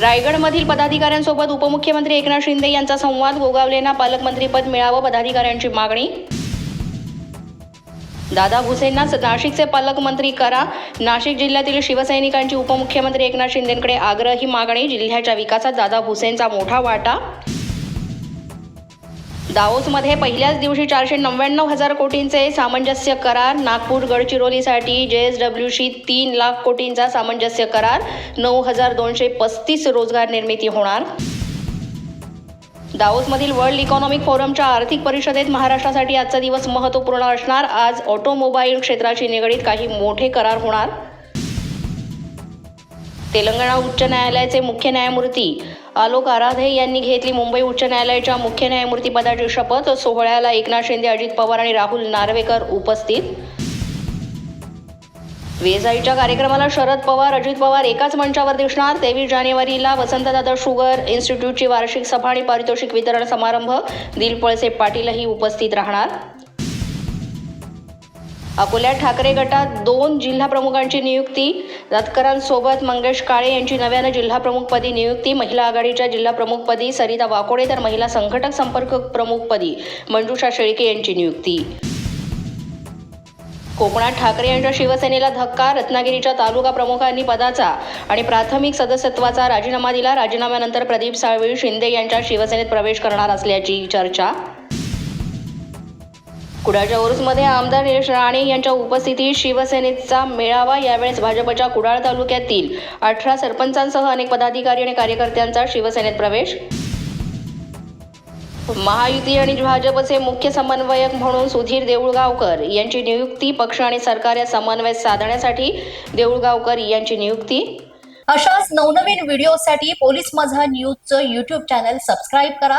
रायगडमधील पदाधिकाऱ्यांसोबत उपमुख्यमंत्री एकनाथ शिंदे यांचा संवाद गोगावलेंना पालकमंत्रीपद मिळावं पदाधिकाऱ्यांची मागणी. दादा भुसेंना नाशिकचे पालकमंत्री करा. नाशिक जिल्ह्यातील शिवसैनिकांची उपमुख्यमंत्री एकनाथ शिंदेकडे आग्रही मागणी जिल्ह्याच्या विकासात दादा भुसेंचा मोठा वाटा. दाओसमध्ये पहिल्याच दिवशी चारशे नव्याण्णव हजार कोटींचे सामंजस्य करार. नागपूर गडचिरोलीसाठी जे एस डब्ल्यूशी तीन लाख कोटींचा सामंजस्य करार. नऊ हजार दोनशे पस्तीस रोजगार निर्मिती होणार. दाओसमधील वर्ल्ड इकॉनॉमिक फोरमच्या आर्थिक परिषदेत महाराष्ट्रासाठी आजचा दिवस महत्त्वपूर्ण असणार. आज ऑटोमोबाईल क्षेत्राशी निगडीत काही मोठे करार होणार. तेलंगणा उच्च न्यायालयाचे मुख्य न्यायमूर्ती आलोक आराधे यांनी घेतली मुंबई उच्च न्यायालयाच्या मुख्य न्यायमूर्ती पदाची शपथ. सोहळ्याला एकनाथ शिंदे अजित पवार आणि राहुल नार्वेकर उपस्थित. वेजाईच्या कार्यक्रमाला शरद पवार अजित पवार एकाच मंचावर दिसणार. तेवीस जानेवारीला वसंतदादा शुगर इन्स्टिट्यूटची वार्षिक सभा आणि पारितोषिक वितरण समारंभ. दिलपळसे पाटीलही उपस्थित राहणार. अकोल्यात ठाकरे गटात दोन जिल्हा प्रमुखांची नियुक्ती रथकरांसोबत मंगेश काळे यांची नव्यानं जिल्हा प्रमुखपदी नियुक्ती महिला आघाडीच्या जिल्हा प्रमुखपदी सरिता वाकोडे तर महिला संघटक संपर्क प्रमुखपदी मंजुषा शेळके यांची नियुक्ती. कोकणात ठाकरे यांच्या शिवसेनेला धक्का रत्नागिरीच्या तालुका प्रमुखांनी पदाचा आणि प्राथमिक सदस्यत्वाचा राजीनामा दिला. राजीनाम्यानंतर प्रदीप साळवी शिंदे यांच्या शिवसेनेत प्रवेश करणार असल्याची चर्चा कुडाळच्या ओरुसमध्ये आमदार निलेश राणे यांच्या उपस्थितीत शिवसेनेचा मेळावा यावेळेस भाजपच्या कुडाळ तालुक्यातील अठरा सरपंचांसह अनेक पदाधिकारी आणि कार्यकर्त्यांचा शिवसेनेत प्रवेश. महायुती आणि भाजपचे मुख्य समन्वयक म्हणून सुधीर देऊळगावकर यांची नियुक्ती पक्ष आणि सरकार या समन्वय साधण्यासाठी देऊळगावकर यांची नियुक्ती. अशाच नवनवीन व्हिडिओसाठी पोलीस माझा न्यूजचं युट्यूब चॅनल सबस्क्राईब करा.